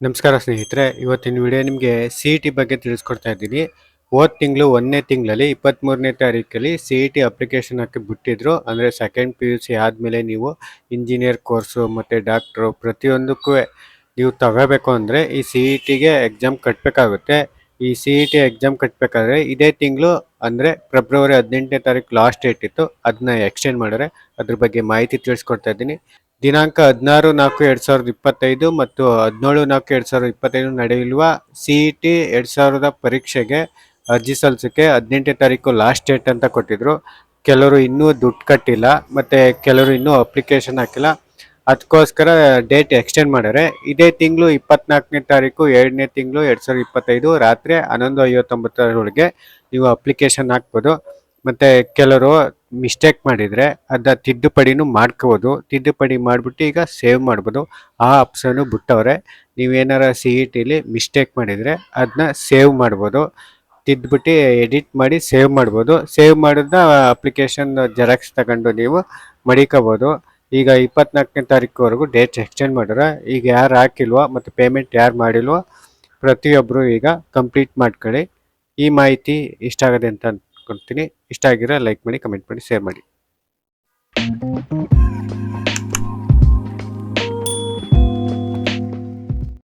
ನಮಸ್ಕಾರ ಸ್ನೇಹಿತರೆ, ಇವತ್ತಿನ ವಿಡಿಯೋ ನಿಮಗೆ ಸಿ ಇ ಟಿ ಬಗ್ಗೆ ತಿಳಿಸ್ಕೊಡ್ತಾ ಇದ್ದೀನಿ. ಹೋದ ತಿಂಗಳು ಒಂದನೇ ತಿಂಗಳಲ್ಲಿ ಇಪ್ಪತ್ತ್ಮೂರನೇ ತಾರೀಕಲ್ಲಿ ಸಿ ಇ ಟಿ ಅಪ್ಲಿಕೇಶನ್ ಹಾಕಿ ಬಿಟ್ಟಿದ್ರು. ಅಂದರೆ ಸೆಕೆಂಡ್ ಪಿ ಯು ಸಿ ಆದಮೇಲೆ ನೀವು ಇಂಜಿನಿಯರ್ ಕೋರ್ಸು ಮತ್ತು ಡಾಕ್ಟ್ರು ಪ್ರತಿಯೊಂದಕ್ಕೂ ನೀವು ತಗೋಬೇಕು ಅಂದರೆ ಈ ಸಿ ಇ ಟಿಗೆ ಎಕ್ಸಾಮ್ ಕಟ್ಟಬೇಕಾಗುತ್ತೆ ಈ ಸಿ ಇ ಟಿ ಎಕ್ಸಾಮ್ ಕಟ್ಟಬೇಕಾದ್ರೆ ಇದೇ ತಿಂಗಳು ಅಂದರೆ ಫೆಬ್ರವರಿ ಹದಿನೆಂಟನೇ ತಾರೀಕು ಲಾಸ್ಟ್ ಡೇಟ್ ಇತ್ತು. ಅದನ್ನ ಎಕ್ಸ್ಟೆಂಡ್ ಮಾಡಿದ್ರೆ ಅದ್ರ ಬಗ್ಗೆ ಮಾಹಿತಿ ತಿಳಿಸ್ಕೊಡ್ತಾ ಇದ್ದೀನಿ. ದಿನಾಂಕ ಹದಿನಾರು ನಾಲ್ಕು ಎರಡು ಸಾವಿರದ ಇಪ್ಪತ್ತೈದು ಮತ್ತು ಹದಿನೇಳು ನಾಲ್ಕು ಎರಡು ಸಾವಿರದ ಇಪ್ಪತ್ತೈದು ನಡೆಯುವ ಸಿ ಇ ಟಿ ಎರಡು ಸಾವಿರದ ಪರೀಕ್ಷೆಗೆ ಅರ್ಜಿ ಸಲ್ಲಿಸೋಕ್ಕೆ ಹದಿನೆಂಟನೇ ತಾರೀಕು ಲಾಸ್ಟ್ ಡೇಟ್ ಅಂತ ಕೊಟ್ಟಿದ್ರು. ಕೆಲವರು ಇನ್ನೂ ದುಡ್ಡು ಕಟ್ಟಿಲ್ಲ, ಮತ್ತು ಕೆಲವರು ಇನ್ನೂ ಅಪ್ಲಿಕೇಶನ್ ಹಾಕಿಲ್ಲ. ಅದಕ್ಕೋಸ್ಕರ ಡೇಟ್ ಎಕ್ಸ್ಟೆಂಡ್ ಮಾಡಿದ್ರೆ ಇದೇ ತಿಂಗಳು ಇಪ್ಪತ್ನಾಲ್ಕನೇ ತಾರೀಕು, ಎರಡನೇ ತಿಂಗಳು ಎರಡು ಸಾವಿರದ ಇಪ್ಪತ್ತೈದು ರಾತ್ರಿ ಹನ್ನೊಂದು ಐವತ್ತೊಂಬತ್ತರೊಳಗೆ ನೀವು ಅಪ್ಲಿಕೇಶನ್ ಹಾಕ್ಬೋದು. ಮತ್ತು ಕೆಲವರು ಮಿಸ್ಟೇಕ್ ಮಾಡಿದರೆ ಅದನ್ನ ತಿದ್ದುಪಡಿನೂ ಮಾಡ್ಕೋಬೋದು. ತಿದ್ದುಪಡಿ ಮಾಡಿಬಿಟ್ಟು ಈಗ ಸೇವ್ ಮಾಡ್ಬೋದು. ಆ ಆಪ್ಷನ್ನು ಬಿಟ್ಟವ್ರೆ. ನೀವೇನಾರ ಸಿ ಇ ಟಿಲಿ ಮಿಸ್ಟೇಕ್ ಮಾಡಿದರೆ ಅದನ್ನ ಸೇವ್ ಮಾಡ್ಬೋದು. ತಿದ್ದುಬಿಟ್ಟು ಎಡಿಟ್ ಮಾಡಿ ಸೇವ್ ಮಾಡ್ಬೋದು. ಸೇವ್ ಮಾಡಿದ ಅಪ್ಲಿಕೇಶನ್ ಜೆರಾಕ್ಸ್ ತಗೊಂಡು ನೀವು ಮಡಿಕೋಬೋದು. ಈಗ ಇಪ್ಪತ್ನಾಲ್ಕನೇ ತಾರೀಕುವರೆಗೂ ಡೇಟ್ ಎಕ್ಸ್ಟೆಂಡ್ ಮಾಡ್ಯಾರ ಈಗ ಯಾರು ಹಾಕಿಲ್ವೋ ಮತ್ತು ಪೇಮೆಂಟ್ ಯಾರು ಮಾಡಿಲ್ವೋ ಪ್ರತಿಯೊಬ್ಬರು ಈಗ ಕಂಪ್ಲೀಟ್ ಮಾಡ್ಕೊಳ್ಳಿ. ಈ ಮಾಹಿತಿ ಇಷ್ಟ ಆಗದೆ ಅಂತ ಅಂದ್ಕೊಳ್ತೀನಿ ಇಷ್ಟ ಆಗಿರೋ ಲೈಕ್ ಮಾಡಿ ಕಮೆಂಟ್ ಮಾಡಿ ಶೇರ್ ಮಾಡಿ.